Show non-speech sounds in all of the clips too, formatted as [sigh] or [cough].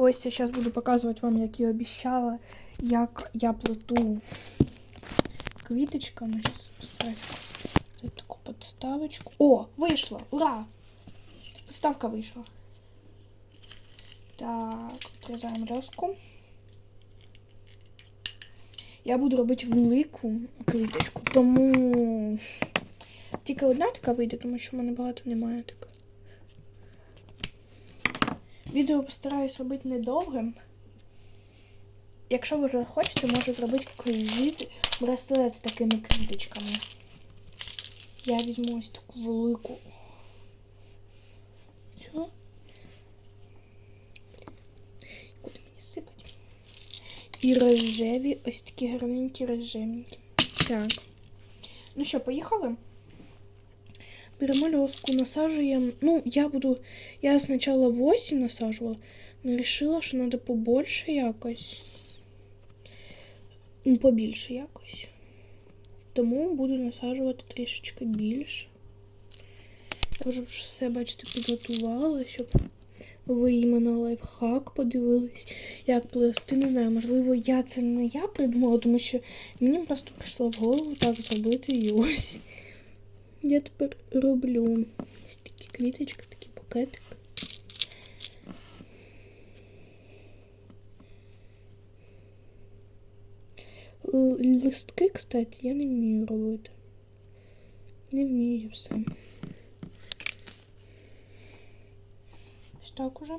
Ось я зараз буду показувати вам, як і обіцяла, як я плету квіточками. Зараз взяти таку подставочку. О, вийшло! Ура! Подставка вийшла. Так, отрізаємо льоску. Я буду робити велику квіточку, тому тільки одна така вийде, тому що в мене багато немає Відео постараюсь робити недовгим. Якщо ви вже хочете, можу зробити квіт, браслет з такими квіточками. Я візьму ось таку велику. Все. Куди мені сипати? І рожеві, ось такі гарненькі рожевенькі. Так. Ну що, поїхали? Беремо льоску, насажуємо. Ну, я буду. Я спочатку 8 насажувала, але вирішила, що треба побольше якось. Ну, побільше якось. Тому буду насаджувати трішечки більше. Я вже все, бачите, підготувала, щоб ви іменно лайфхак подивились, як плести. Не знаю, можливо, я це не я придумала, тому що мені просто прийшло в голову так зробити і ось. Я тепер роблю ось такі квіточки, такі букетик. Листки, кстати, я не вмію робити. Не вмію все. Ось так уже.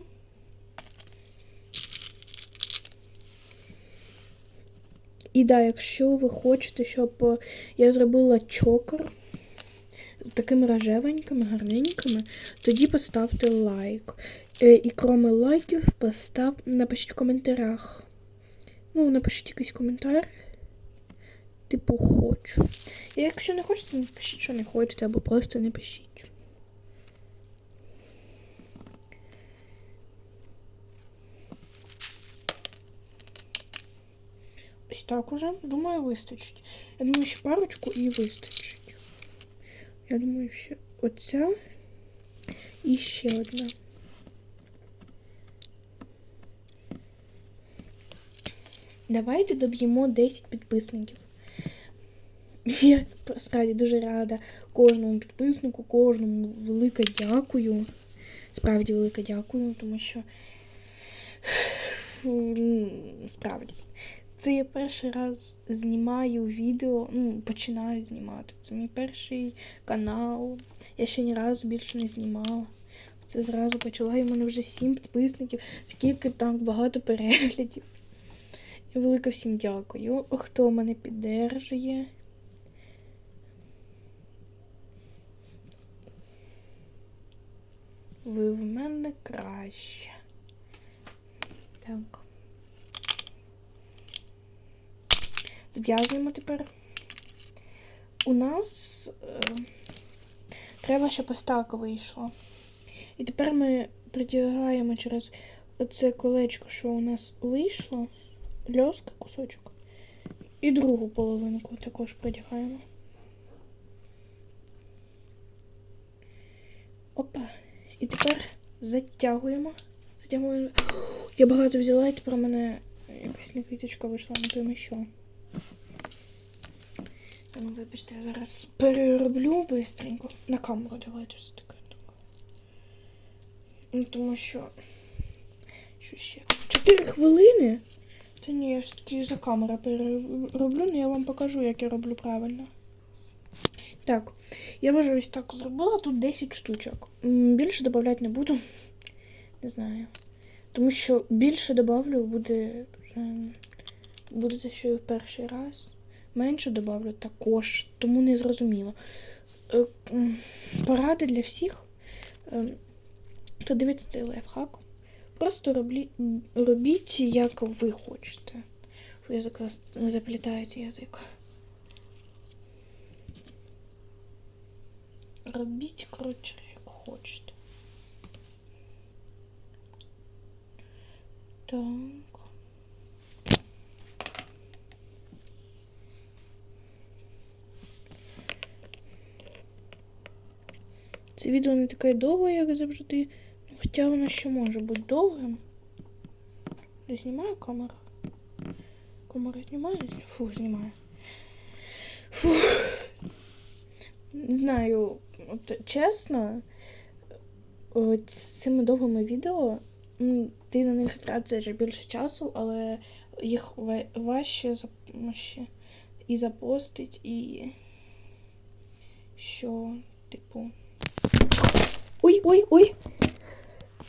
І да, якщо ви хочете, щоб я зробила чокер такими рожевенькими, гарненькими, тоді поставте лайк. Е, І кроме лайків, постав, напишіть в коментарях. Ну, напишіть якийсь коментар. Типу, хочу. І якщо не хочете, напишіть, що не хочете, або просто не пишіть. Ось так уже. Думаю, вистачить. Я думаю, ще парочку і вистачить. Я думаю, ще оця і ще одна. Давайте доб'ємо 10 підписників. Я справді дуже рада кожному підписнику, кожному велике дякую. Справді велике дякую, тому що [sighs] справді. Це я перший раз знімаю відео, ну, починаю знімати. Це мій перший канал. Я ще ні разу більше не знімала. Це зразу почала, і в мене вже 7 підписників, скільки там багато переглядів. І велике всім дякую. Хто мене піддержує. Ви в мене краще. Так. Зв'язуємо тепер. У нас е, треба, щоб ось так вийшло. І тепер ми притягаємо через оце колечко, що у нас вийшло, льоска, кусочок. І другу половинку також притягаємо. Опа. І тепер затягуємо. Затягуємо. Я багато взяла, і тепер у мене якась не квіточка вийшла, не пойми що. Ну, вибачте, я зараз перероблю бистренько. На камеру давайте все таке. Ну, тому що. Що ще? Чотири хвилини? Та ні, я все-таки за камеру перероблю, але я вам покажу, як я роблю правильно. Так, я вже ось так зробила, тут 10 штучок. Більше додавати не буду. Не знаю. Тому що більше додавлю буде. Буде те, що і в перший раз. Менше додавлю також, тому не зрозуміло. Е, Поради для всіх. Е, Хто дивиться цей лайфхак, просто роблі, робіть, як ви хочете. Язик заплітається язик. Робіть, коротше, як хочете. Так. Це відео не таке довге, як завжди. Хоча воно ще може бути довгим. Знімаю камеру. Камера знімає? Фу, знімаю. Фух. Не знаю, от чесно, от з цими довгими відео ти на них тратиш більше часу, але їх важче ще і запостить, і що, типу. Ой, ой, ой!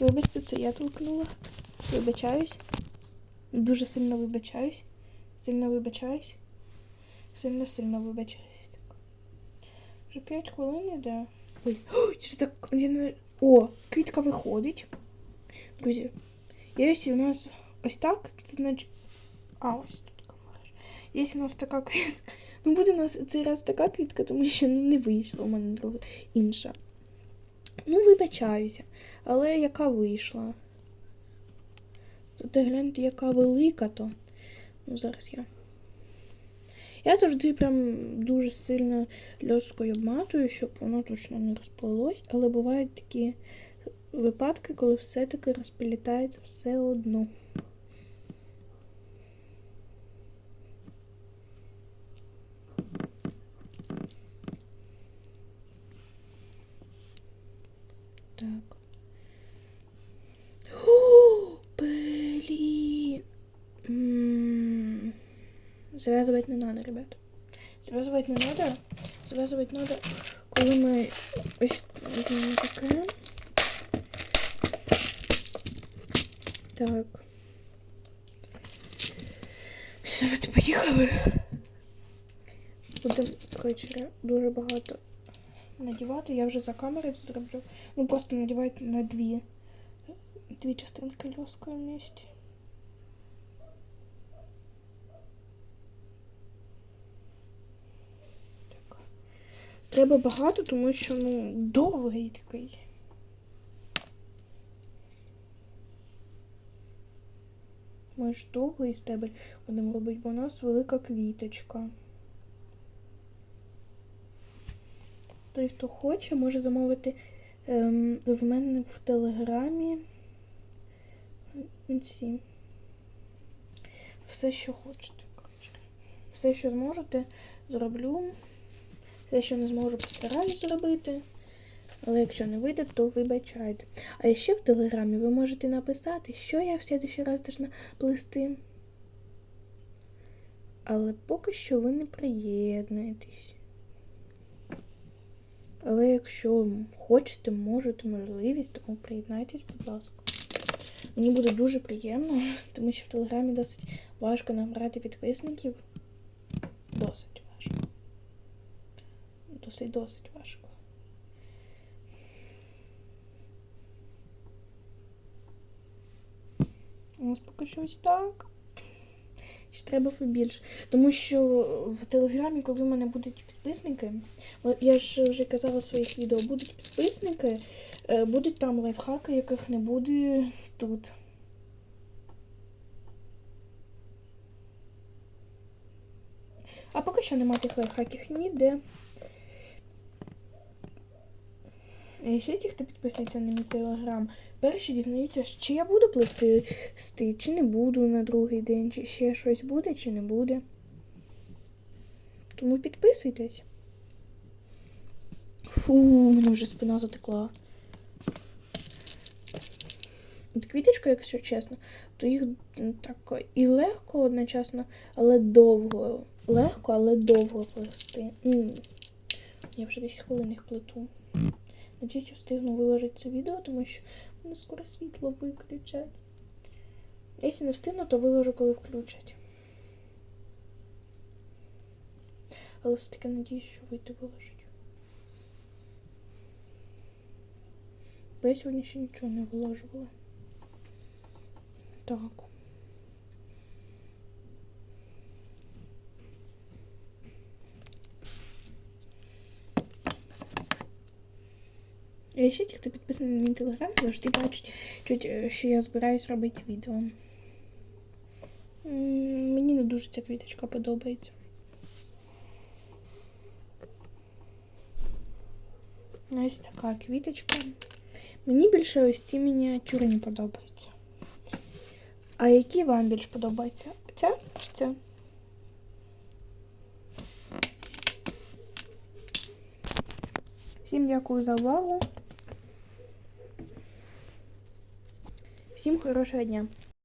Вибачте, це я толкнула. Вибачаюсь. Дуже сильно вибачаюсь. Сильно вибачаюсь. Сильно сильно вибачаюсь. Вже 5 хвилин іде. Ой, ой, [gasps] це так. Я не... О, квітка виходить. Друзі, якщо у нас ось так, це значить. А, ось тут камера. Якщо у нас така квітка. Ну буде у нас цей раз така квітка, тому що не вийшла у мене друга інша. Ну, вибачаюся. Але яка вийшла? Зате гляньте, яка велика то. Ну, зараз я. Я завжди прям дуже сильно льоскою обматую, щоб воно точно не розплилось, але бувають такі випадки, коли все-таки розплітається все одно. Так. Блин. М, Завязывать не надо, ребят. Завязывать не надо. Завязывать надо, коли ми ось візьмемо таке. Так. Давайте поїхали. Будемо, коротше, дуже багато надівати. Я вже за камерою зроблю. Ну просто надівайте на дві. Дві частинки льоскою вместе. Так. Треба багато, тому що ну довгий такий. Ми ж довгий стебель будемо робити, бо у нас велика квіточка. Той, хто хоче, може замовити ем, в мене в телеграмі ці. Все, що хочете. Все, що зможете, зроблю. Все, що не зможу, постараюсь зробити. Але якщо не вийде, то вибачайте. А ще в телеграмі ви можете написати, що я в следующий раз должна плести. Але поки що ви не приєднуєтесь. Але якщо хочете, можете можливість, тому приєднайтесь, будь ласка. Мені буде дуже приємно, [laughs] тому що в Телеграмі досить важко набрати підписників. Досить важко. Досить досить важко. У нас поки що ось так. Ще треба побільше. Тому що в Телеграмі, коли в мене будуть підписники, я ж вже казала в своїх відео, будуть підписники, е, будуть там лайфхаки, яких не буде тут. А поки що немає тих лайфхаків ніде. І ще ті, хто підписується на мій телеграм, перші дізнаються, чи я буду плести сти, чи не буду на другий день, чи ще щось буде, чи не буде. Тому підписуйтесь. Фу, мене вже спина затекла. От квіточка, якщо чесно, то їх так і легко одночасно, але довго. Легко, але довго плести. М. Я вже десь хвилин їх плету. Надіюсь, я встигну виложити це відео, тому що мене скоро світло виключать. Якщо не встигну, то виложу, коли включать. Але все-таки надіюсь, що вийде виложить. Бо я сьогодні ще нічого не виложувала. Так. І ще ті, хто підписаний на мій телеграм, завжди бачать, е, що я збираюсь робити відео. Мені не дуже ця квіточка подобається. Ось така квіточка. Мені більше ось ці мініатюрні подобаються. А які вам більш подобаються? Ця чи ця? Всім дякую за увагу. Всім хорошого дня.